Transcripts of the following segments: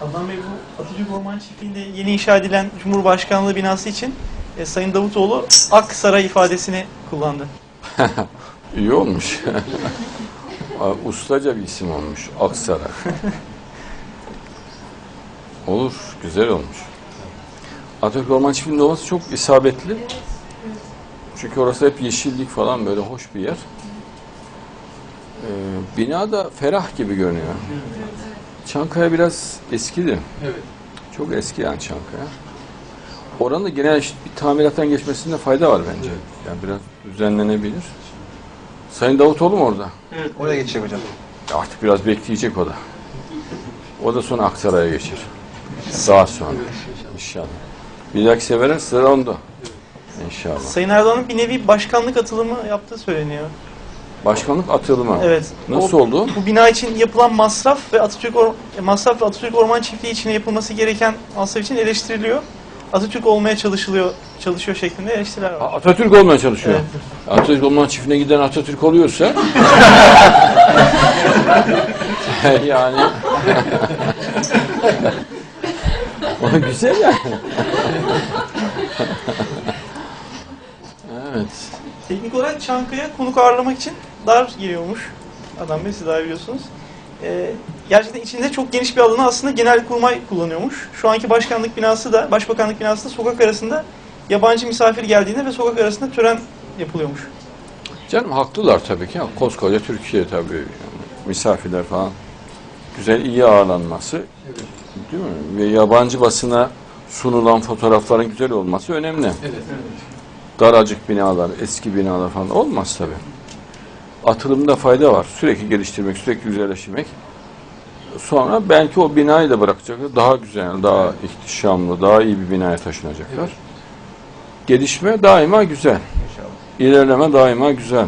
Adnan Bey bu Atatürk Orman Çiftliği'nde yeni inşa edilen Cumhurbaşkanlığı binası için e, Sayın Davutoğlu Aksaray ifadesini kullandı. İyi olmuş. Ustaca bir isim olmuş. Aksaray. Olur. Güzel olmuş. Atatürk Orman Çiftliği'nde olması çok isabetli. Çünkü orası hep yeşillik falan böyle hoş bir yer. Ee, bina da ferah gibi görünüyor. Çankaya biraz eskidi. Evet. Çok eski yani Çankaya. Oranın da genel bir tamirattan geçmesinde fayda var bence. Yani biraz düzenlenebilir. Sayın Davutoğlu mu orada? Oraya geçecek hocam. Artık biraz bekleyecek o da. O da sonra Aksaray'a geçer. Daha sonra. İnşallah. Bir dahaki sefere sıra onda. İnşallah. Sayın Erdoğan'ın bir nevi başkanlık atılımı yaptığı söyleniyor. Başkanlık atılımı. Evet. Nasıl O- oldu? Bu bina için yapılan masraf ve Atatürk Or- masraf ve Atatürk Orman Çiftliği için yapılması gereken masraf için eleştiriliyor. Atatürk olmaya çalışılıyor, çalışıyor şeklinde eleştiriler var. Atatürk olmaya çalışıyor. Atatürk olma çiftine giden Atatürk oluyorsa yani o güzel yani. evet. Teknik olarak Çankaya konuk ağırlamak için dar geliyormuş. Adam Bey siz daha biliyorsunuz. Ee, gerçekten içinde çok geniş bir alanı aslında Genelkurmay kullanıyormuş. Şu anki başkanlık binası da, başbakanlık binası da sokak arasında yabancı misafir geldiğinde ve sokak arasında tören yapılıyormuş. Canım haklılar tabii ki. Koskoca Türkiye tabii. Yani misafirler falan. Güzel, iyi ağırlanması. Değil mi? Ve yabancı basına sunulan fotoğrafların güzel olması önemli. Evet. Daracık binalar, eski binalar falan olmaz tabii. Atılımda fayda var. Sürekli geliştirmek, sürekli güzelleştirmek. Sonra belki o binayı da bırakacaklar. Daha güzel, daha ihtişamlı, daha iyi bir binaya taşınacaklar. Evet. Gelişme daima güzel. İnşallah. İlerleme daima güzel.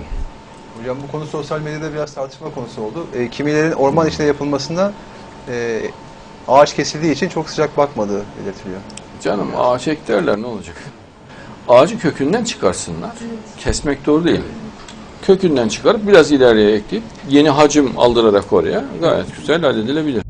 Hocam bu konu sosyal medyada biraz tartışma konusu oldu. E, kimilerin orman içinde yapılmasına e, ağaç kesildiği için çok sıcak bakmadığı belirtiliyor. Canım ağaç ek derler ne olacak? Ağacı kökünden çıkarsınlar. Kesmek doğru değil. Kökünden çıkarıp biraz ileriye ekleyip yeni hacim aldırarak oraya gayet güzel halledilebilir.